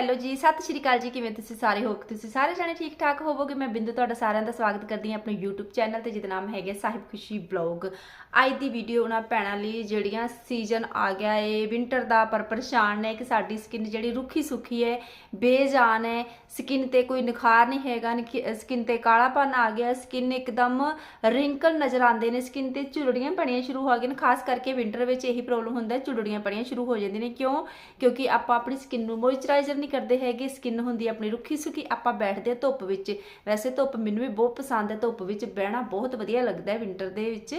Hello ਜੀ। ਸਤਿ ਸ਼੍ਰੀ ਅਕਾਲ ਜੀ। ਕਿਵੇਂ ਤੁਸੀਂ ਸਾਰੇ? ਹੋ ਤੁਸੀਂ ਸਾਰੇ ਜਾਣੇ ਠੀਕ ਠਾਕ ਹੋਵੋਗੇ। ਮੈਂ ਬਿੰਦੂ ਤੁਹਾਡਾ ਸਾਰਿਆਂ ਦਾ ਸਵਾਗਤ ਕਰਦੀ ਹਾਂ ਆਪਣੇ YouTube ਚੈਨਲ ਤੇ, ਜਿਹਦਾ ਨਾਮ ਹੈਗਾ ਸਾਹਿਬ ਖੁਸ਼ੀ ਬਲੌਗ ਅੱਜ ਦੀ ਵੀਡੀਓ ਉਹਨਾਂ ਭੈਣਾਂ ਲਈ ਜਿਹੜੀਆਂ ਸੀਜ਼ਨ ਆ ਗਿਆ ਏ ਵਿੰਟਰ ਦਾ ਪਰ ਪਰੇਸ਼ਾਨ ਨੇ ਕਿ ਸਾਡੀ ਸਕਿਨ ਜਿਹੜੀ ਰੁੱਖੀ ਸੁੱਖੀ ਹੈ ਬੇਜਾਨ ਹੈ ਸਕਿਨ ਤੇ ਕੋਈ ਨਿਖਾਰ ਨਹੀਂ ਹੈਗਾ ਸਕਿਨ ਤੇ ਕਾਲਾਪਨ ਆ ਗਿਆ। ਸਕਿਨ ਇੱਕਦਮ ਰਿੰਕਲ ਨਜ਼ਰ ਆਉਂਦੇ ਨੇ। ਸਕਿਨ ਤੇ ਝੁਰੜੀਆਂ ਪਣੀਆਂ ਸ਼ੁਰੂ ਹੋ ਗਈਆਂ ਨੇ। ਖਾਸ ਕਰਕੇ ਵਿੰਟਰ ਵਿੱਚ ਇਹੀ ਪ੍ਰੋਬਲਮ ਹੁੰਦਾ ਝੁਰੜੀਆਂ ਪਣੀਆਂ ਸ਼ੁਰੂ ਹੋ ਜਾਂਦੀਆਂ ਨੇ। ਕਿਉਂ? ਕਿਉਂਕਿ ਆਪਾਂ ਆਪਣੀ ਸਕਿਨ ਨੂੰ ਮੋਇਸਚਰਾਈਜ਼ਰ ਨਹੀਂ ਕਰਦੇ ਹੈਗੇ ਸਕਿਨ ਹੁੰਦੀ ਆਪਣੀ ਰੁੱਖੀ, ਸੁੱਕੀ, ਆਪਾਂ ਬੈਠਦੇ ਹਾਂ ਧੁੱਪ ਵਿੱਚ। ਵੈਸੇ ਧੁੱਪ ਮੈਨੂੰ ਵੀ ਬਹੁਤ ਪਸੰਦ ਹੈ, ਧੁੱਪ ਵਿੱਚ ਬਹਿਣਾ ਬਹੁਤ ਵਧੀਆ ਲੱਗਦਾ ਹੈ ਵਿੰਟਰ ਦੇ ਵਿੱਚ।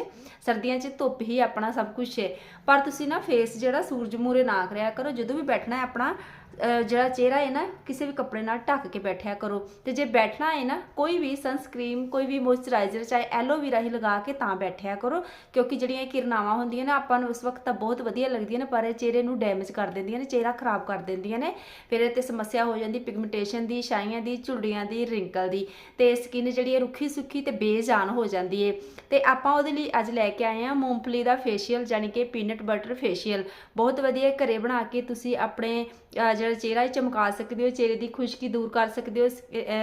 ਸਰਦੀਆਂ 'ਚ ਧੁੱਪ ਹੀ ਆਪਣਾ ਸਭ ਕੁਝ ਹੈ। ਪਰ ਤੁਸੀਂ ਨਾ ਫੇਸ ਜਿਹੜਾ ਸੂਰਜ ਮੂਰੇ ਨਾ ਕਰਿਆ ਕਰੋ, ਜਦੋਂ ਵੀ ਬੈਠਣਾ ਹੈ ਆਪਣਾ ਜਿਹੜਾ ਚਿਹਰਾ ਹੈ ਨਾ, ਕਿਸੇ ਵੀ ਕੱਪੜੇ ਨਾਲ ਢੱਕ ਕੇ ਬੈਠਿਆ ਕਰੋ। ਤੇ ਜੇ ਬੈਠਣਾ ਹੈ ਨਾ, ਕੋਈ ਵੀ ਸਨਸਕ੍ਰੀਮ ਕੋਈ ਵੀ ਮੋਇਸਚਰਾਈਜ਼ਰ ਚਾਹੇ ਐਲੋਵੀਰਾ ਹੀ ਲਗਾ ਕੇ ਤਾਂ ਬੈਠਿਆ ਕਰੋ, ਕਿਉਂਕਿ ਜਿਹੜੀਆਂ ਇਹ ਕਿਰਨਾਵਾਂ ਹੁੰਦੀਆਂ ਨੇ, ਆਪਾਂ ਨੂੰ ਉਸ ਵਕਤ ਤਾਂ ਬਹੁਤ ਵਧੀਆ ਲੱਗਦੀਆਂ ਨੇ, ਪਰ ਇਹ ਚਿਹਰੇ ਨੂੰ ਡੈਮੇਜ ਕਰ ਦਿੰਦੀਆਂ ਨੇ, ਚਿਹਰਾ ਖਰਾਬ ਕਰ ਦਿੰਦੀਆਂ ਨੇ। ਫਿਰ ਇਹ ਤੇ ਸਮੱਸਿਆ ਹੋ ਜਾਂਦੀ ਪਿਗਮੈਂਟੇਸ਼ਨ ਦੀ, ਛਾਈਆਂ ਦੀ, ਝੁਰੜੀਆਂ ਦੀ ਰਿੰਕਲ ਦੀ। ਤੇ ਸਕਿਨ ਜਿਹੜੀ ਹੈ, ਰੁੱਖੀ ਸੁੱਖੀ ਤੇ ਬੇਜਾਨ ਹੋ ਜਾਂਦੀ ਹੈ ਤੇ ਆਪਾਂ ਉਹਦੇ ਲਈ ਅੱਜ ਲੈ ਕੇ ਆਏ ਹਾਂ ਮੂੰਗਫਲੀ ਦਾ ਫੇਸ਼ੀਅਲ ਯਾਨੀ ਕਿ ਪੀਨਟ ਬਟਰ ਫੇਸ਼ੀਅਲ ਬਹੁਤ ਵਧੀਆ ਘਰੇ ਬਣਾ ਕੇ ਤੁਸੀਂ ਆਪਣੇ ਜਿਹੜਾ ਚਿਹਰਾ ਹੈ ਚਮਕਾ ਸਕਦੇ ਹੋ, ਚਿਹਰੇ ਦੀ ਖੁਸ਼ਕੀ ਦੂਰ ਕਰ ਸਕਦੇ ਹੋ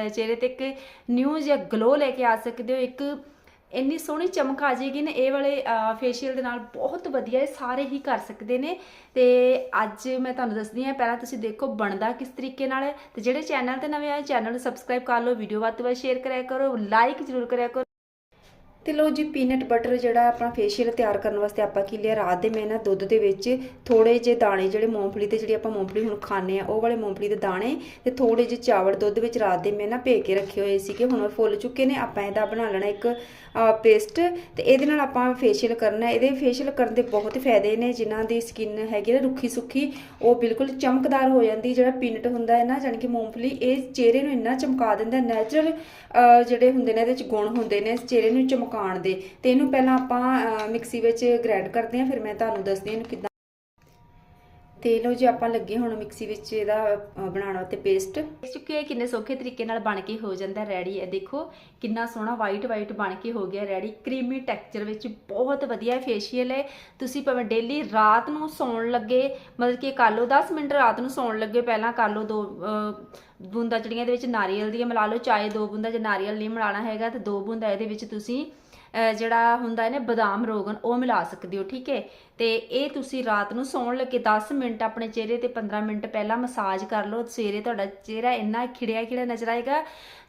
ਚਿਹਰੇ ਤੇ ਇੱਕ ਨਿਊ ਜਾਂ ਗਲੋ ਲੈ ਕੇ ਆ ਸਕਦੇ ਹੋ, ਇੱਕ ਇੰਨੀ ਸੋਹਣੀ ਚਮਕ ਆ ਜਾਏਗੀ ਨਾ, ਇਹ ਵਾਲੇ ਫੇਸ਼ੀਅਲ ਦੇ ਨਾਲ ਬਹੁਤ ਵਧੀਆ ਇਹ ਸਾਰੇ ਹੀ ਕਰ ਸਕਦੇ ਨੇ। ਤੇ ਅੱਜ ਮੈਂ ਤੁਹਾਨੂੰ ਦੱਸਦੀ ਹਾਂ, ਪਹਿਲਾਂ ਤੁਸੀਂ ਦੇਖੋ ਬਣਦਾ ਕਿਸ ਤਰੀਕੇ ਨਾਲ ਹੈ। ਤੇ ਜਿਹੜੇ ਚੈਨਲ ਤੇ ਨਵੇਂ ਆਏ ਚੈਨਲ ਨੂੰ ਸਬਸਕ੍ਰਾਈਬ ਕਰ ਲਓ ਵੀਡੀਓ ਵੱਧ ਤੋਂ ਵੱਧ ਸ਼ੇਅਰ ਕਰਿਆ ਕਰੋ ਲਾਈਕ ਜ਼ਰੂਰ ਕਰਿਆ ਕਰੋ। ਤੇ ਲੋ ਜੀ ਪੀਨਟ ਬਟਰ ਜਿਹੜਾ ਆਪਣਾ ਫੇਸ਼ੀਅਲ ਤਿਆਰ ਕਰਨ ਵਾਸਤੇ ਆਪਾਂ ਕੀ ਲਿਆ, ਰਾਤ ਦੇ ਮੈਂ ਨਾ ਦੁੱਧ ਦੇ ਵਿੱਚ ਥੋੜੇ ਜਿਹੇ ਦਾਣੇ ਜਿਹੜੇ ਮੂੰਗਫਲੀ ਤੇ ਜਿਹੜੀ ਆਪਾਂ ਮੂੰਗਫਲੀ ਹੁਣ ਖਾਂਦੇ ਆ ਉਹ ਵਾਲੇ ਮੂੰਗਫਲੀ ਦੇ ਦਾਣੇ ਤੇ ਥੋੜੇ ਜਿਹੇ ਚਾਵਲ ਦੁੱਧ ਵਿੱਚ ਰਾਤ ਦੇ ਮੈਂ ਨਾ ਭੇ ਕੇ ਰੱਖੇ ਹੋਏ ਸੀਗੇ, ਹੁਣ ਉਹ ਫੁੱਲ ਚੁੱਕੇ ਨੇ, ਆਪਾਂ ਇਹਦਾ ਬਣਾ ਲੈਣਾ ਇੱਕ ਪੇਸਟ ਤੇ ਇਹਦੇ ਨਾਲ ਆਪਾਂ ਫੇਸ਼ੀਅਲ ਕਰਨਾ ਇਹਦੇ ਫੇਸ਼ੀਅਲ ਕਰਨ ਦੇ ਬਹੁਤ ਫਾਇਦੇ ਨੇ, ਜਿਨ੍ਹਾਂ ਦੀ ਸਕਿਨ ਹੈਗੀ ਨਾ ਰੁੱਖੀ ਸੁੱਖੀ, ਉਹ ਬਿਲਕੁਲ ਚਮਕਦਾਰ ਹੋ ਜਾਂਦੀ, ਜਿਹੜਾ ਪੀਨਟ ਹੁੰਦਾ ਹੈ ਨਾ, ਜਾਣੀ ਕਿ ਮੂੰਗਫਲੀ, ਇਹ ਚਿਹਰੇ ਨੂੰ ਇੰਨਾ ਚਮਕਾ ਦਿੰਦਾ ਨੈਚੁਰਲ ਜਿਹੜੇ ਹੁੰਦੇ ਨੇ, ਇਹਦੇ ਵਿੱਚ ਗੁਣ ਹੁੰਦੇ ਨੇ, ਚਿਹਰੇ ਨੂੰ ਚਮਕਾ ਚਮਕਾਉਣ ਦੇ। ਤੇ ਇਹਨੂੰ ਪਹਿਲਾਂ ਆਪਾਂ ਮਿਕਸੀ ਵਿੱਚ ਗ੍ਰਾਈਂਡ ਕਰਦੇ ਹਾਂ, ਫਿਰ ਮੈਂ ਤੁਹਾਨੂੰ ਦੱਸਦੀ ਹਾਂ ਇਹਨੂੰ ਕਿੱਦਾਂ ਤੇ ਲੋ ਜੀ, ਆਪਾਂ ਲੱਗੇ ਹੁਣ ਮਿਕਸੀ ਵਿੱਚ ਇਹਦਾ ਬਣਾਉਣਾ ਤੇ ਪੇਸਟ। ਦੇਖ ਚੁੱਕੇ ਕਿੰਨੇ ਸੌਖੇ ਤਰੀਕੇ ਨਾਲ ਬਣ ਕੇ ਹੋ ਜਾਂਦਾ ਰੈਡੀ। ਹੈ ਦੇਖੋ, ਕਿੰਨਾ ਸੋਹਣਾ ਵਾਈਟ ਵਾਈਟ ਬਣ ਕੇ ਹੋ ਗਿਆ ਰੈਡੀ। ਕਰੀਮੀ ਟੈਕਸਚਰ ਵਿੱਚ ਬਹੁਤ ਵਧੀਆ ਫੇਸ਼ੀਅਲ ਹੈ। ਤੁਸੀਂ ਭਾਵੇਂ ਡੇਲੀ ਰਾਤ ਨੂੰ ਸੌਣ ਲੱਗੇ, ਮਤਲਬ ਕਿ ਕਰ ਲਓ 10 ਮਿੰਟ ਰਾਤ ਨੂੰ ਸੌਣ ਲੱਗੇ, ਪਹਿਲਾਂ ਕਰ ਲਓ ਦੋ ਬੂੰਦਾ ਬੂੰਦਾਂ ਜਿਹੜੀਆਂ ਇਹਦੇ ਵਿੱਚ ਨਾਰੀਅਲ ਦੀਆਂ ਮਿਲਾ ਲਓ। ਚਾਹੇ ਦੋ ਬੂੰਦਾ ਜੇ ਨਾਰੀਅਲ ਨਹੀਂ ਮਿਲਾਣਾ ਹੈਗਾ, ਤੇ ਦੋ ਬੂੰਦਾ ਇਹਦੇ ਵਿੱਚ ਤੁਸੀਂ ਜਿਹੜਾ ਹੁੰਦਾ ਹੈ ਨਾ ਬਦਾਮ ਰੋਗਨ, ਉਹ ਮਿਲਾ ਸਕਦੇ ਹੋ, ਠੀਕ ਹੈ? ਤੇ ਇਹ ਤੁਸੀਂ ਰਾਤ ਨੂੰ ਸੌਣ ਲੱਗੇ 10 ਮਿੰਟ ਆਪਣੇ ਚਿਹਰੇ ਤੇ 15 ਮਿੰਟ ਪਹਿਲਾਂ ਮਸਾਜ ਕਰ ਲਓ, ਸਵੇਰੇ ਤੁਹਾਡਾ ਚਿਹਰਾ ਇੰਨਾ ਖਿੜਿਆ ਖਿੜਿਆ ਨਜ਼ਰ ਆਏਗਾ।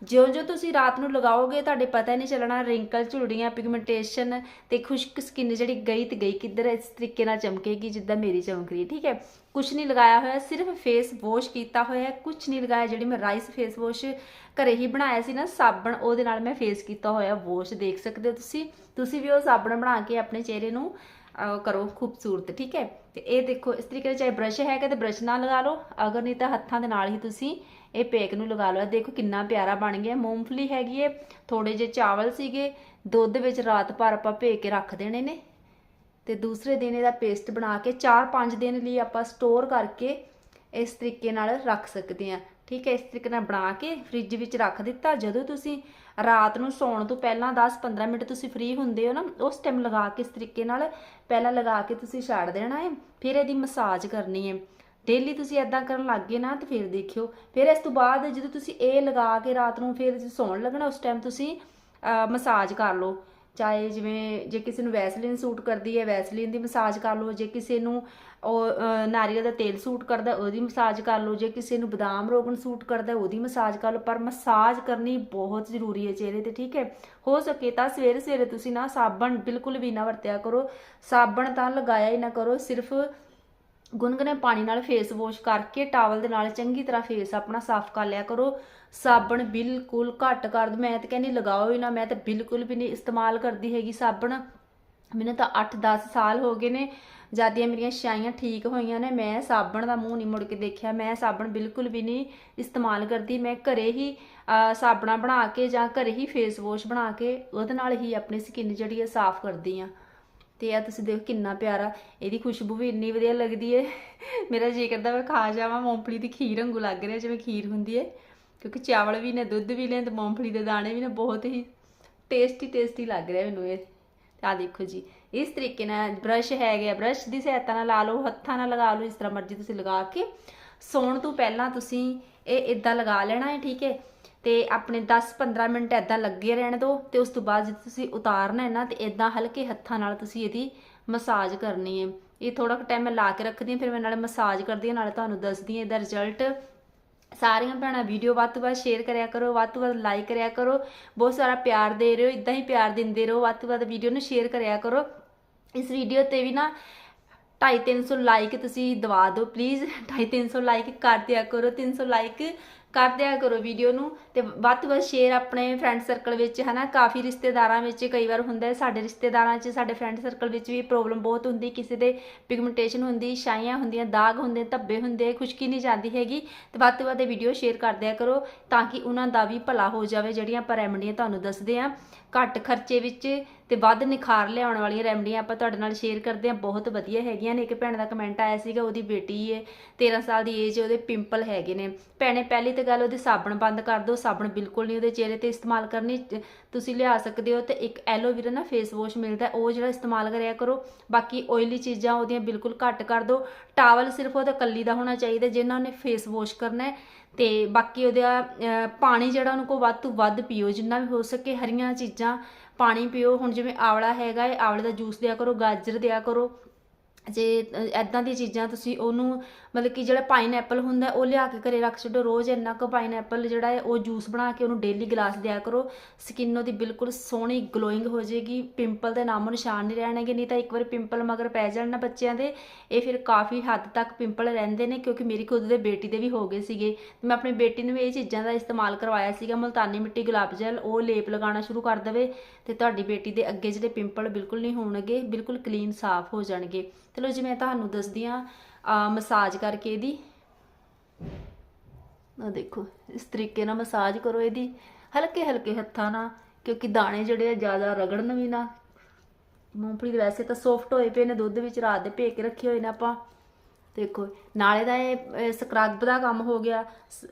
ਜਿਉਂ ਜਿਉਂ ਤੁਸੀਂ ਰਾਤ ਨੂੰ ਲਗਾਓਗੇ, ਤੁਹਾਡੇ ਪਤਾ ਹੀ ਨਹੀਂ ਚੱਲਣਾ, ਰਿੰਕਲ, ਝੁਰੜੀਆਂ ਪਿਗਮੈਂਟੇਸ਼ਨ ਤੇ ਖੁਸ਼ਕ ਸਕਿਨ ਜਿਹੜੀ ਗਈ ਤੇ ਗਈ ਕਿੱਧਰ ਇਸ ਤਰੀਕੇ ਨਾਲ ਚਮਕੇਗੀ ਜਿੱਦਾਂ ਮੇਰੀ ਚਮਕ ਰਹੀ ਹੈ, ਠੀਕ ਹੈ? ਕੁਝ ਨਹੀਂ ਲਗਾਇਆ ਹੋਇਆ, ਸਿਰਫ ਫੇਸ ਵਾਸ਼ ਕੀਤਾ ਹੋਇਆ ਹੈ ਕੁਝ ਨਹੀਂ ਲਗਾਇਆ, ਜਿਹੜੀ ਮੈਂ ਰਾਈਸ ਫੇਸ ਵਾਸ਼ ਘਰੇ ਹੀ ਬਣਾਇਆ ਸੀ ਨਾ, ਸਾਬਣ, ਉਹਦੇ ਨਾਲ ਮੈਂ ਫੇਸ ਕੀਤਾ ਹੋਇਆ ਵਾਸ਼ ਦੇਖ ਸਕਦੇ ਹੋ ਤੁਸੀਂ। ਤੁਸੀਂ ਵੀ ਉਹ ਸਾਬਣ ਬਣਾ ਕੇ ਆਪਣੇ ਚਿਹਰੇ ਨੂੰ ਕਰੋ ਖੂਬਸੂਰਤ, ਠੀਕ ਹੈ? ਤੇ ਇਹ ਦੇਖੋ, ਇਸ ਤਰੀਕੇ ਨਾਲ ਚਾਹੇ ਬ੍ਰਸ਼ ਹੈਗਾ ਤੇ ਬ੍ਰਸ਼ ਨਾਲ ਲਗਾ ਲਓ, ਅਗਰ ਨਹੀਂ ਤਾਂ ਹੱਥਾਂ ਦੇ ਨਾਲ ਹੀ ਤੁਸੀਂ ਇਹ ਪੇਕ ਨੂੰ ਲਗਾ ਲਓ। ਦੇਖੋ ਕਿੰਨਾ ਪਿਆਰਾ ਬਣ ਗਿਆ, ਮੂੰਗਫਲੀ ਹੈਗੀ ਹੈ ਥੋੜੇ ਜਿਹੇ ਚਾਵਲ ਸੀਗੇ, ਦੁੱਧ ਵਿੱਚ ਰਾਤ ਭਰ ਆਪਾਂ ਭੇ ਕੇ ਰੱਖ ਦੇਣੇ ਨੇ। ਤੇ ਦੂਸਰੇ ਦਿਨ ਇਹਦਾ ਪੇਸਟ ਬਣਾ ਕੇ 4-5 ਦਿਨ ਲਈ ਆਪਾਂ ਸਟੋਰ ਕਰਕੇ ਇਸ ਤਰੀਕੇ ਨਾਲ ਰੱਖ ਸਕਦੇ ਹਾਂ। ਠੀਕ ਹੈ, ਇਸ ਤਰੀਕੇ ਨਾਲ ਬਣਾ ਕੇ ਫ੍ਰਿਜ ਵਿੱਚ ਰੱਖ ਦਿੱਤਾ। ਜਦੋਂ ਤੁਸੀਂ ਰਾਤ ਨੂੰ ਸੌਣ ਤੋਂ ਪਹਿਲਾਂ 10-15 ਮਿੰਟ ਤੁਸੀਂ ਫ੍ਰੀ ਹੁੰਦੇ ਹੋ ਨਾ, ਉਸ ਟਾਈਮ ਲਗਾ ਕੇ ਇਸ ਤਰੀਕੇ ਨਾਲ ਪਹਿਲਾਂ ਲਗਾ ਕੇ ਤੁਸੀਂ ਛੱਡ ਦੇਣਾ ਹੈ, ਫਿਰ ਇਹਦੀ ਮਸਾਜ ਕਰਨੀ ਹੈ। ਡੇਲੀ ਤੁਸੀਂ ਐਦਾਂ ਕਰਨ ਲੱਗ ਗਏ ਨਾ, ਤੇ ਫਿਰ ਦੇਖਿਓ। ਫਿਰ ਇਸ ਤੋਂ ਬਾਅਦ ਜਦੋਂ ਤੁਸੀਂ ਇਹ ਲਗਾ ਕੇ ਰਾਤ ਨੂੰ ਫਿਰ ਸੌਣ ਲੱਗਣਾ, ਉਸ ਟਾਈਮ ਤੁਸੀਂ ਮਸਾਜ ਕਰ ਲਓ। ਚਾਹੇ ਜਿਵੇਂ ਜੇ ਕਿਸੇ ਨੂੰ ਵੈਸਲੀਨ ਸੂਟ ਕਰਦੀ ਹੈ, ਵੈਸਲੀਨ ਦੀ ਮਸਾਜ ਕਰ ਲਓ, ਜੇ ਕਿਸੇ ਨੂੰ ਉਹ ਨਾਰੀਅਲ ਦਾ ਤੇਲ ਸੂਟ ਕਰਦਾ ਉਹਦੀ ਮਸਾਜ ਕਰ ਲਓ, ਜੇ ਕਿਸੇ ਨੂੰ ਬਦਾਮ ਰੋਗਨ ਸੂਟ ਕਰਦਾ ਉਹਦੀ ਮਸਾਜ ਕਰ ਲਓ, ਪਰ ਮਸਾਜ ਕਰਨੀ ਬਹੁਤ ਜ਼ਰੂਰੀ ਹੈ ਚਿਹਰੇ ਤੇ, ਠੀਕ ਹੈ? ਹੋ ਸਕੇ ਤਾਂ ਸਵੇਰੇ ਸਵੇਰੇ ਤੁਸੀਂ ਨਾ ਸਾਬਣ ਬਿਲਕੁਲ ਵੀ ਨਾ ਵਰਤਿਆ ਕਰੋ, ਸਾਬਣ ਤਾਂ ਲਗਾਇਆ ਹੀ ਨਾ ਕਰੋ, ਸਿਰਫ ਗੁਨਗੁਨੇ ਪਾਣੀ ਨਾਲ ਫੇਸ ਵਾਸ਼ ਕਰਕੇ ਟਾਵਲ ਦੇ ਨਾਲ ਚੰਗੀ ਤਰ੍ਹਾਂ ਫੇਸ ਆਪਣਾ ਸਾਫ਼ ਕਰ ਲਿਆ ਕਰੋ। ਸਾਬਣ ਬਿਲਕੁਲ ਘੱਟ ਕਰ ਦਿਓ। ਮੈਂ ਤਾਂ ਕਹਿੰਦੀ ਲਗਾਓ ਹੀ ਨਾ। ਮੈਂ ਤਾਂ ਬਿਲਕੁਲ ਵੀ ਨਹੀਂ ਇਸਤੇਮਾਲ ਕਰਦੀ ਹੈਗੀ ਸਾਬਣ। ਮੈਨੂੰ ਤਾਂ 8-10 ਸਾਲ ਹੋ ਗਏ ਨੇ। ਜਦੀਆਂ ਮੇਰੀਆਂ ਛਾਈਆਂ ਠੀਕ ਹੋਈਆਂ ਨੇ ਮੈਂ ਸਾਬਣ ਦਾ ਮੂੰਹ ਨਹੀਂ ਮੁੜ ਕੇ ਦੇਖਿਆ। ਮੈਂ ਸਾਬਣ ਬਿਲਕੁਲ ਵੀ ਨਹੀਂ ਇਸਤੇਮਾਲ ਕਰਦੀ। ਮੈਂ ਘਰੇ ਹੀ ਅਹ, ਸਾਬਣਾ ਬਣਾ ਕੇ ਜਾਂ ਘਰੇ ਹੀ ਫੇਸ ਵਾਸ਼ ਬਣਾ ਕੇ ਉਹਦੇ ਨਾਲ ਹੀ ਆਪਣੀ ਸਕਿਨ ਜਿਹੜੀ ਹੈ ਸਾਫ਼ ਕਰਦੀ ਆ। ਤੇ ਆ ਤੁਸੀਂ ਦੇਖੋ ਕਿੰਨਾ ਪਿਆਰਾ, ਇਹਦੀ ਖੁਸ਼ਬੂ ਵੀ ਇੰਨੀ ਵਧੀਆ ਲੱਗਦੀ ਏ। ਮੇਰਾ ਜੀ ਕਰਦਾ ਮੈਂ ਖਾ ਜਾਵਾਂ, ਮੂੰਗਫਲੀ ਦੀ ਖੀਰ ਵਾਂਗੂ ਲੱਗ ਰਿਹਾ ਜਿਵੇਂ ਖੀਰ ਹੁੰਦੀ ਏ। ਕਿਉਂਕਿ ਚਾਵਲ ਵੀ ਨੇ, ਦੁੱਧ ਵੀ ਨੇ ਤੇ ਮੂੰਗਫਲੀ ਦੇ ਦਾਣੇ ਵੀ ਨੇ, ਬਹੁਤ ਹੀ ਟੇਸਟੀ ਟੇਸਟੀ ਲੱਗ ਰਿਹਾ ਮੈਨੂੰ ਇਹ। ਤੇ ਆ ਦੇਖੋ ਜੀ, ਇਸ ਤਰੀਕੇ ਨਾਲ ਬ੍ਰਸ਼ ਹੈਗੇ ਬ੍ਰਸ਼ ਦੀ ਸਹਾਇਤਾ ਨਾਲ ਲਾ ਲਓ, ਹੱਥਾਂ ਨਾਲ ਲਗਾ ਲਓ, ਇਸ ਤਰ੍ਹਾਂ ਮਰਜ਼ੀ ਤੁਸੀਂ ਲਗਾ ਕੇ, ਸੌਣ ਤੋਂ ਪਹਿਲਾਂ ਤੁਸੀਂ ਇਹ ਇਦਾਂ ਲਗਾ ਲੈਣਾ ਹੈ ਠੀਕ ਹੈ ਤੇ ਆਪਣੇ 10-15 ਮਿੰਟ ਇਦਾਂ ਲੱਗੇ ਰਹਿਣ ਦਿਓ ਤੇ ਉਸ ਤੋਂ ਬਾਅਦ ਜਦੋਂ ਤੁਸੀਂ ਉਤਾਰਨਾ ਹੈ ਨਾ ਤੇ ਇਦਾਂ ਹਲਕੇ ਹੱਥਾਂ ਨਾਲ ਤੁਸੀਂ ਇਹਦੀ ਮਸਾਜ ਕਰਨੀ ਹੈ। ਇਹ ਥੋੜਾ ਕੁ ਟਾਈਮ ਮੈਂ ਲਾ ਕੇ ਰੱਖਦੀ ਹਾਂ, ਫਿਰ ਮੈਂ ਨਾਲੇ ਮਸਾਜ ਕਰਦੀ ਹਾਂ, ਨਾਲੇ ਤੁਹਾਨੂੰ ਦੱਸਦੀ ਹਾਂ ਇਹਦਾ ਰਿਜ਼ਲਟ ਸਾਰੀਆਂ ਭੈਣਾਂ ਵੀਡੀਓ ਵੱਧ ਤੋਂ ਵੱਧ ਸ਼ੇਅਰ ਕਰਿਆ ਕਰੋ, ਵੱਧ ਤੋਂ ਵੱਧ ਲਾਈਕ ਕਰਿਆ ਕਰੋ, ਬਹੁਤ ਸਾਰਾ ਪਿਆਰ ਦੇ ਰਹੇ ਹੋ ਇਦਾਂ ਹੀ ਪਿਆਰ ਦਿੰਦੇ ਰਹੋ, ਵੱਧ ਤੋਂ ਵੱਧ ਵੀਡੀਓ ਨੂੰ ਸ਼ੇਅਰ ਕਰਿਆ ਕਰੋ। ਇਸ ਵੀਡੀਓ ਤੇ ਵੀ ਨਾ 250 ਲਾਈਕ ਤੁਸੀਂ ਦਵਾ ਦਿਓ ਪਲੀਜ਼ 250 ਲਾਈਕ ਕਰ ਦਿਆ ਕਰੋ 300 ਲਾਈਕ ਕਰ ਦਿਆ ਕਰੋ ਵੀਡੀਓ ਨੂੰ ਤੇ ਵੱਧ ਤੋਂ ਵੱਧ ਸ਼ੇਅਰ ਆਪਣੇ ਫਰੈਂਡ ਸਰਕਲ ਵਿੱਚ, ਹਨਾ? ਕਾਫੀ ਰਿਸ਼ਤੇਦਾਰਾਂ ਵਿੱਚ ਕਈ ਵਾਰ ਹੁੰਦਾ ਹੈ, ਸਾਡੇ ਰਿਸ਼ਤੇਦਾਰਾਂ 'ਚ, ਸਾਡੇ ਫਰੈਂਡ ਸਰਕਲ ਵਿੱਚ ਵੀ ਪ੍ਰੋਬਲਮ ਬਹੁਤ ਹੁੰਦੀ, ਕਿਸੇ ਦੇ ਪਿਗਮੈਂਟੇਸ਼ਨ ਹੁੰਦੀ, ਛਾਈਆਂ ਹੁੰਦੀਆਂ, ਦਾਗ ਹੁੰਦੇ, ਧੱਬੇ ਹੁੰਦੇ, ਖੁਸ਼ਕੀ ਨਹੀਂ ਜਾਂਦੀ ਹੈਗੀ। ਤੇ ਵੱਧ ਤੋਂ ਵੱਧ ਇਹ ਵੀਡੀਓ ਸ਼ੇਅਰ ਕਰ ਦਿਆ ਕਰੋ ਤਾਂ ਕਿ ਉਹਨਾਂ ਦਾ ਵੀ ਭਲਾ ਹੋ ਜਾਵੇ, ਜਿਹੜੀਆਂ ਆਪਾਂ ਰੈਮਡੀਆਂ ਤੁਹਾਨੂੰ ਦੱਸਦੇ ਆ ਘੱਟ ਖਰਚੇ ਵਿੱਚ ਤੇ ਵੱਧ ਨਿਖਾਰ ਲਿਆਉਣ ਵਾਲੀਆਂ ਰੈਮਡੀਆਂ ਆਪਾਂ ਤੁਹਾਡੇ ਨਾਲ ਸ਼ੇਅਰ ਕਰਦੇ ਹਾਂ। ਬਹੁਤ ਵਧੀਆ ਹੈਗੀਆਂ ਨੇ। ਇੱਕ ਭੈਣ ਦਾ ਕਮੈਂਟ ਆਇਆ ਸੀਗਾ, ਉਹਦੀ ਬੇਟੀ ਹੈ 13 ਸਾਲ ਦੀ ਏਜ ਉਹਦੇ ਪਿੰਪਲ ਹੈਗੇ ਨੇ। ਭੈਣੇ, ਪਹਿਲੀ ਤਾਂ ਗੱਲ ਉਹਦੇ ਸਾਬਣ ਬੰਦ ਕਰ ਦਿਓ, ਸਾਬਣ ਬਿਲਕੁਲ ਨਹੀਂ ਉਹਦੇ ਚਿਹਰੇ ਤੇ ਇਸਤੇਮਾਲ ਕਰਨੀ। ਤੁਸੀਂ ਲਿਆ ਸਕਦੇ ਹੋ ਤੇ ਇੱਕ ਐਲੋਵੇਰਾ ਨਾ ਫੇਸ ਵਾਸ਼ ਮਿਲਦਾ, ਉਹ ਜਿਹੜਾ ਇਸਤੇਮਾਲ ਕਰਿਆ ਕਰੋ। ਬਾਕੀ ਆਇਲੀ ਚੀਜ਼ਾਂ ਉਹਦੀਆਂ ਬਿਲਕੁਲ ਘੱਟ ਕਰ ਦਿਓ। ਟਾਵਲ ਸਿਰਫ ਉਹਦਾ ਕੱਲੀ ਦਾ ਹੋਣਾ ਚਾਹੀਦਾ ਜਿਨ੍ਹਾਂ ਨੇ ਫੇਸ ਵਾਸ਼ ਕਰਨਾ ਹੈ। ਤੇ ਬਾਕੀ ਉਹਦਾ ਪਾਣੀ ਜਿਹੜਾ ਉਹਨੂੰ ਕੋ ਵੱਧ ਤੋਂ ਵੱਧ ਪੀਓ, ਜਿੰਨਾ ਵੀ ਹੋ ਸਕੇ, ਹਰੀਆਂ ਚੀਜ਼ਾਂ ਪਾਣੀ ਪੀਓ, ਹੁਣ ਜਿਵੇਂ ਆਵਲਾ ਹੈਗਾ ਹੈ ਆਵਲੇ ਦਾ ਜੂਸ ਦਿਆ ਕਰੋ, ਗਾਜਰ ਦਿਆ ਕਰੋ ਜੇ ਐਦਾਂ ਦੀਆਂ ਚੀਜ਼ਾਂ ਤੁਸੀਂ ਉਹਨੂੰ ਮਤਲਬ ਕਿ ਜਿਹੜਾ ਪਾਈਨਐਪਲ ਹੁੰਦਾ ਉਹ ਲਿਆ ਕੇ ਘਰੇ ਰੱਖ ਛੱਡੋ, ਰੋਜ਼ ਇੰਨਾ ਕੁ ਪਾਈਨਐਪਲ ਜਿਹੜਾ ਹੈ, ਉਹ ਜੂਸ ਬਣਾ ਕੇ ਉਹਨੂੰ ਡੇਲੀ ਗਲਾਸ ਦਿਆ ਕਰੋ ਸਕਿਨ ਉਹਦੀ ਬਿਲਕੁਲ ਸੋਹਣੀ ਗਲੋਇੰਗ ਹੋ ਜਾਏਗੀ ਪਿੰਪਲ ਦੇ ਨਾਮੋ ਨਿਸ਼ਾਨ ਨਹੀਂ ਰਹਿਣਗੇ, ਨਹੀਂ ਤਾਂ ਇੱਕ ਵਾਰ ਪਿੰਪਲ ਮਗਰ ਪੈ ਜਾਣ ਨਾ ਬੱਚਿਆਂ ਦੇ, ਇਹ ਫਿਰ ਕਾਫੀ ਹੱਦ ਤੱਕ ਪਿੰਪਲ ਰਹਿੰਦੇ ਨੇ, ਕਿਉਂਕਿ ਮੇਰੀ ਖੁਦ ਦੇ ਬੇਟੀ ਦੇ ਵੀ ਹੋ ਗਏ ਸੀਗੇ। ਮੈਂ ਆਪਣੀ ਬੇਟੀ ਨੂੰ ਵੀ ਇਹ ਚੀਜ਼ਾਂ ਦਾ ਇਸਤੇਮਾਲ ਕਰਵਾਇਆ ਸੀਗਾ, ਮੁਲਤਾਨੀ ਮਿੱਟੀ ਗੁਲਾਬ ਜਲ, ਉਹ ਲੇਪ ਲਗਾਉਣਾ ਸ਼ੁਰੂ ਕਰ ਦੇਵੇ ਤੇ ਤੁਹਾਡੀ ਬੇਟੀ ਦੇ ਅੱਗੇ ਜਿਹੜੇ ਪਿੰਪਲ ਬਿਲਕੁਲ ਨਹੀਂ ਹੋਣਗੇ, ਬਿਲਕੁਲ ਕਲੀਨ ਸਾਫ਼ ਹੋ ਜਾਣਗੇ। ਚਲੋ ਜੀ, ਮੈਂ ਤੁਹਾਨੂੰ ਦੱਸਦੀ ਆ, ਮਸਾਜ ਕਰਕੇ ਇਹਦੀ। ਆ ਦੇਖੋ, ਇਸ ਤਰੀਕੇ ਨਾਲ ਮਸਾਜ ਕਰੋ ਇਹਦੀ। ਹਲਕੇ ਹਲਕੇ ਹੱਥਾਂ ਨਾਲ, ਕਿਉਂਕਿ ਦਾਣੇ ਜਿਹੜੇ ਆ ਜ਼ਿਆਦਾ ਰਗੜਨ ਵੀ ਨਾ। ਮੂੰਗਫਲੀ ਦੇ ਵੈਸੇ ਤਾਂ ਸੌਫਟ ਹੋਏ ਪਏ ਨੇ, ਦੁੱਧ ਵਿੱਚ ਰਾਤ ਦੇ ਭੇ ਕੇ ਰੱਖੇ ਹੋਏ ਨੇ ਆਪਾਂ। ਦੇਖੋ, ਨਾਲੇ ਦਾ ਇਹ ਸਕਰਬ ਦਾ ਕੰਮ ਹੋ ਗਿਆ।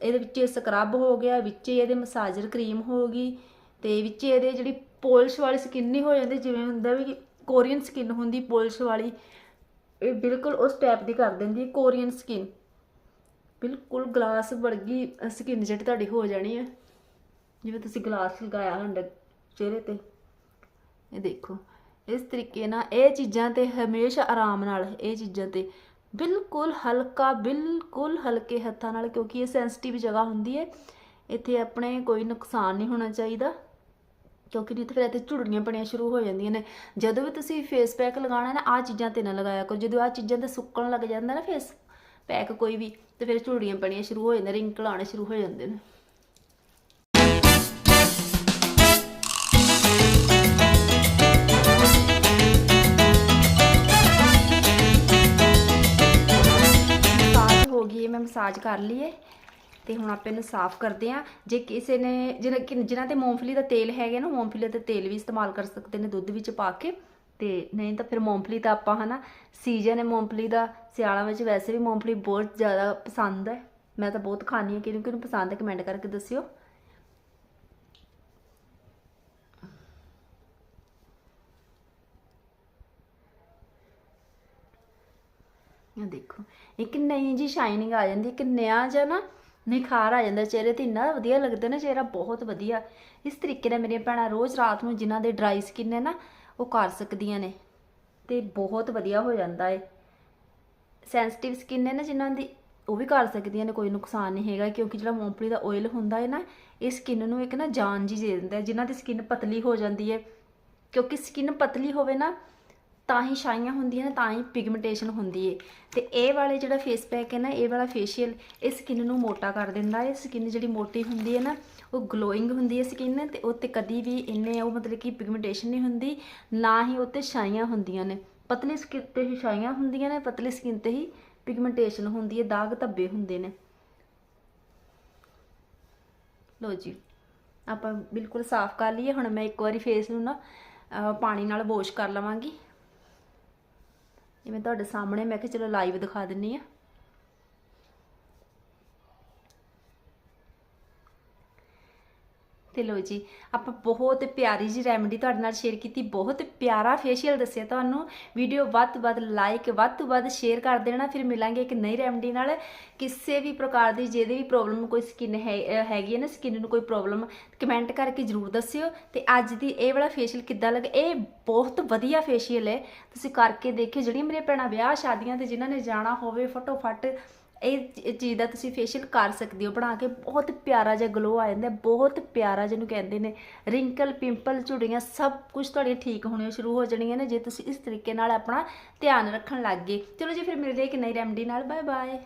ਇਹਦੇ ਵਿੱਚ ਸਕਰਬ ਹੋ ਗਿਆ, ਵਿੱਚ ਇਹਦੇ ਮਸਾਜਰ ਕਰੀਮ ਹੋ ਗਈ। ਤੇ ਵਿੱਚ ਇਹਦੇ ਜਿਹੜੀ ਪੋਲਿਸ਼ ਵਾਲੀ ਸਕਿਨ ਨਹੀਂ ਹੋ ਜਾਂਦੀ, ਜਿਵੇਂ ਹੁੰਦਾ ਵੀ ਕੋਰੀਅਨ ਸਕਿਨ ਹੁੰਦੀ ਪੋਲਿਸ਼ ਵਾਲੀ। ਇਹ ਬਿਲਕੁਲ ਉਸ ਟਾਈਪ ਦੀ ਕਰ ਦਿੰਦੀ ਹੈ, ਕੋਰੀਅਨ ਸਕਿਨ ਬਿਲਕੁਲ ਗਲਾਸ ਵਰਗੀ ਸਕਿਨ ਜਿਹੜੀ ਤੁਹਾਡੀ ਹੋ ਜਾਣੀ ਹੈ। ਜਿਵੇਂ ਤੁਸੀਂ ਗਲਾਸ ਲਗਾਇਆ ਹੁੰਦਾ ਚਿਹਰੇ ਤੇ। ਇਹ ਦੇਖੋ, ਇਸ ਤਰੀਕੇ ਨਾਲ ਇਹ ਚੀਜ਼ਾਂ ਤੇ ਹਮੇਸ਼ਾ ਆਰਾਮ ਨਾਲ, ਇਹ ਚੀਜ਼ਾਂ ਤੇ ਬਿਲਕੁਲ ਹਲਕਾ, ਬਿਲਕੁਲ ਹਲਕੇ ਹੱਥਾਂ ਨਾਲ, ਕਿਉਂਕਿ ਇਹ ਸੈਂਸਿਟਿਵ ਜਗ੍ਹਾ ਹੁੰਦੀ ਹੈ। ਇੱਥੇ ਆਪਣੇ ਕੋਈ ਨੁਕਸਾਨ ਨਹੀਂ ਹੋਣਾ ਚਾਹੀਦਾ। ਕਿਉਂਕਿ ਨਹੀਂ ਤਾਂ ਫਿਰ ਇੱਥੇ ਝੁਰੜੀਆਂ ਪਣੀਆਂ ਸ਼ੁਰੂ ਹੋ ਜਾਂਦੀਆਂ ਨੇ। ਜਦੋਂ ਵੀ ਤੁਸੀਂ ਫੇਸ ਪੈਕ ਲਗਾਉਣਾ ਨਾ, ਆਹ ਚੀਜ਼ਾਂ ਤੇ ਨਾ ਲਗਾਇਆ ਕਰੋ। ਜਦੋਂ ਆਹ ਚੀਜ਼ਾਂ ਤੇ ਸੁੱਕਣ ਲੱਗ ਜਾਂਦਾ ਨਾ ਫੇਸ ਪੈਕ ਕੋਈ ਵੀ, ਤੇ ਫਿਰ ਝੁਰੜੀਆਂ ਪਣੀਆਂ ਸ਼ੁਰੂ ਹੋ ਜਾਂਦੀਆਂ ਰਿੰਕਲ ਆਉਣੇ ਸ਼ੁਰੂ ਹੋ ਜਾਂਦੇ ਨੇ। ਮਸਾਜ ਹੋ ਗਈ ਮੈਂ ਮਸਾਜ ਕਰ ਲਈਏ। ਤੇ ਹੁਣ ਆਪਾਂ ਇਹਨੂੰ ਸਾਫ਼ ਕਰਦੇ ਆ। ਜੇ ਕਿਸੇ ਨੇ ਜਿਹਨਾਂ ਜਿਨ੍ਹਾਂ ਤੇ ਮੂੰਗਫਲੀ ਦਾ ਤੇਲ ਹੈਗਾ ਨਾ, ਮੂੰਗਫਲੀ ਦਾ ਤੇਲ ਵੀ ਇਸਤੇਮਾਲ ਕਰ ਸਕਦੇ ਨੇ ਦੁੱਧ ਵਿੱਚ ਪਾ ਕੇ। ਤੇ ਨਹੀਂ ਤਾਂ ਫਿਰ ਮੂੰਗਫਲੀ ਤਾਂ ਆਪਾਂ ਹਨਾ, ਸੀਜ਼ਨ ਹੈ ਮੂੰਗਫਲੀ ਦਾ, ਸਿਆਲਾਂ ਵਿੱਚ ਵੈਸੇ ਵੀ ਮੂੰਗਫਲੀ ਬਹੁਤ ਜ਼ਿਆਦਾ ਪਸੰਦ ਹੈ। ਮੈਂ ਤਾਂ ਬਹੁਤ ਖਾਣੀ ਹੈ, ਕਿਹਨੂੰ ਕਿਹਨੂੰ ਪਸੰਦ ਹੈ ਕਮੈਂਟ ਕਰਕੇ ਦੱਸਿਓ। ਇਹ ਦੇਖੋ, ਇੱਕ ਨਈ ਜੀ ਸ਼ਾਈਨਿੰਗ ਆ ਜਾਂਦੀ, ਇੱਕ ਨਿਆ ਜਿਹਾ ਨਾ ਨਿਖਾਰ ਆ ਜਾਂਦਾ, ਚਿਹਰੇ ਤੇ ਇੰਨਾ ਵਧੀਆ ਲੱਗਦਾ ਨਾ, ਚਿਹਰਾ ਬਹੁਤ ਵਧੀਆ। ਇਸ ਤਰੀਕੇ ਨਾਲ ਮੇਰੀਆਂ ਭੈਣਾਂ ਰੋਜ਼ ਰਾਤ ਨੂੰ ਜਿਨ੍ਹਾਂ ਦੇ ਡਰਾਈ ਸਕਿਨ ਹੈ ਨਾ, ਉਹ ਕਰ ਸਕਦੀਆਂ ਨੇ। ਤੇ ਬਹੁਤ ਵਧੀਆ ਹੋ ਜਾਂਦਾ ਏ। ਸੈਂਸਿਟਿਵ ਸਕਿਨ ਹੈ ਨਾ ਜਿਨ੍ਹਾਂ ਦੀ, ਉਹ ਵੀ ਕਰ ਸਕਦੀਆਂ ਨੇ, ਕੋਈ ਨੁਕਸਾਨ ਨਹੀਂ ਹੈਗਾ, ਕਿਉਂਕਿ ਜਿਹੜਾ ਮੂੰਗਫਲੀ ਦਾ ਆਇਲ ਹੁੰਦਾ ਹੈ ਨਾ, ਇਹ ਸਕਿਨ ਨੂੰ ਇੱਕ ਨਾ ਜਾਨ ਜੀ ਦੇ ਦਿੰਦਾ ਹੈ ਜਿਨ੍ਹਾਂ ਦੀ ਸਕਿਨ ਪਤਲੀ ਹੋ ਜਾਂਦੀ ਹੈ ਕਿਉਂਕਿ ਸਕਿਨ ਪਤਲੀ ਹੋਵੇ ਨਾ ਤਾਂ ਹੀ ਛਾਈਆਂ ਹੁੰਦੀਆਂ ਨੇ, ਤਾਂ ਹੀ ਪਿਗਮੈਂਟੇਸ਼ਨ ਹੁੰਦੀ ਹੈ ਤੇ ਇਹ ਵਾਲੇ ਜਿਹੜਾ ਫੇਸ ਪੈਕ ਹੈ ਨਾ, ਇਹ ਵਾਲਾ ਫੇਸ਼ੀਅਲ ਇਹ ਸਕਿਨ ਨੂੰ ਮੋਟਾ ਕਰ ਦਿੰਦਾ ਹੈ ਸਕਿਨ ਜਿਹੜੀ ਮੋਟੀ ਹੁੰਦੀ ਹੈ ਨਾ, ਉਹ ਗਲੋਇੰਗ ਹੁੰਦੀ ਹੈ ਸਕਿਨ ਤੇ ਉਹ ਤੇ ਕਦੀ ਵੀ ਇੰਨੇ ਉਹ ਮਤਲਬ ਕਿ ਪਿਗਮੈਂਟੇਸ਼ਨ ਨਹੀਂ ਹੁੰਦੀ, ਨਾ ਹੀ ਉਹ ਤੇ ਛਾਈਆਂ ਹੁੰਦੀਆਂ ਨੇ। ਪਤਲੀ ਸਕਿਨ ਤੇ ਹੀ ਛਾਈਆਂ ਹੁੰਦੀਆਂ ਨੇ, ਪਤਲੀ ਸਕਿਨ ਤੇ ਹੀ ਪਿਗਮੈਂਟੇਸ਼ਨ ਹੁੰਦੀ ਹੈ ਦਾਗ ਧੱਬੇ ਹੁੰਦੇ ਨੇ। ਲੋ ਜੀ, ਆਪਾਂ ਬਿਲਕੁਲ ਸਾਫ਼ ਕਰ ਲਈਏ। ਹੁਣ ਮੈਂ ਇੱਕ ਵਾਰੀ ਫੇਸ ਨੂੰ ਨਾ ਪਾਣੀ ਨਾਲ ਵਾਸ਼ ਕਰ ਲਵਾਂਗੀ। ਜਿਵੇਂ ਤੁਹਾਡੇ ਸਾਹਮਣੇ ਮੈਂ ਕਿਹਾ ਚਲੋ ਲਾਈਵ ਦਿਖਾ ਦਿੰਨੀ ਆ। ਤੇ ਲੋ ਜੀ, ਆਪਾਂ ਬਹੁਤ ਪਿਆਰੀ ਜੀ ਰੈਮਡੀ ਤੁਹਾਡੇ ਨਾਲ ਸ਼ੇਅਰ ਕੀਤੀ, ਬਹੁਤ ਪਿਆਰਾ ਫੇਸ਼ੀਅਲ ਦੱਸਿਆ ਤੁਹਾਨੂੰ। ਵੀਡੀਓ ਵੱਧ ਤੋਂ ਵੱਧ ਲਾਈਕ ਵੱਧ ਤੋਂ ਵੱਧ ਸ਼ੇਅਰ ਕਰ ਦੇਣਾ, ਫਿਰ ਮਿਲਾਂਗੇ ਇੱਕ ਨਈ ਰੈਮਡੀ ਨਾਲ। ਕਿਸੇ ਵੀ ਪ੍ਰਕਾਰ ਦੀ ਜਿਹਦੇ ਵੀ ਪ੍ਰੋਬਲਮ ਕੋਈ ਸਕਿਨ ਹੈ ਹੈਗੀ ਹੈ ਨਾ ਸਕਿਨ ਨੂੰ ਕੋਈ ਪ੍ਰੋਬਲਮ ਕਮੈਂਟ ਕਰਕੇ ਜਰੂਰ ਦੱਸਿਓ। ਤੇ ਅੱਜ ਦੀ ਇਹ ਵਾਲਾ ਫੇਸ਼ੀਅਲ ਕਿੱਦਾਂ ਲੱਗਾ? ਇਹ ਬਹੁਤ ਵਧੀਆ ਫੇਸ਼ੀਅਲ ਹੈ। ਤੁਸੀਂ ਕਰਕੇ ਦੇਖਿਓ, ਜਿਹੜੀਆਂ ਮੇਰੇ ਭੈਣਾਂ ਵਿਆਹ ਸ਼ਾਦੀਆਂ ਤੇ ਜਿਨ੍ਹਾਂ ਨੇ ਜਾਣਾ ਹੋਵੇ, ਫਟੋਫਟ ਇਹ ਚੀਜ਼ ਦਾ ਤੁਸੀਂ ਫੇਸ਼ੀਅਲ ਕਰ ਸਕਦੇ ਹੋ, ਬਣਾ ਕੇ ਬਹੁਤ ਪਿਆਰਾ ਜਿਹਾ ਗਲੋ ਆ ਜਾਂਦਾ, ਬਹੁਤ ਪਿਆਰਾ ਜਿਹਨੂੰ ਕਹਿੰਦੇ ਨੇ ਰਿੰਕਲ ਪਿੰਪਲ ਝੁੜੀਆਂ ਸਭ ਕੁਝ ਤੁਹਾਡੀਆਂ ਠੀਕ ਹੋਣੀਆਂ ਸ਼ੁਰੂ ਹੋ ਜਾਣੀਆਂ ਨੇ, ਜੇ ਤੁਸੀਂ ਇਸ ਤਰੀਕੇ ਨਾਲ ਆਪਣਾ ਧਿਆਨ ਰੱਖਣ ਲੱਗ ਗਏ। ਚਲੋ ਜੀ, ਫਿਰ ਮਿਲਦੇ ਇੱਕ ਨਈ ਰੈਮਡੀ ਨਾਲ ਬਾਏ ਬਾਏ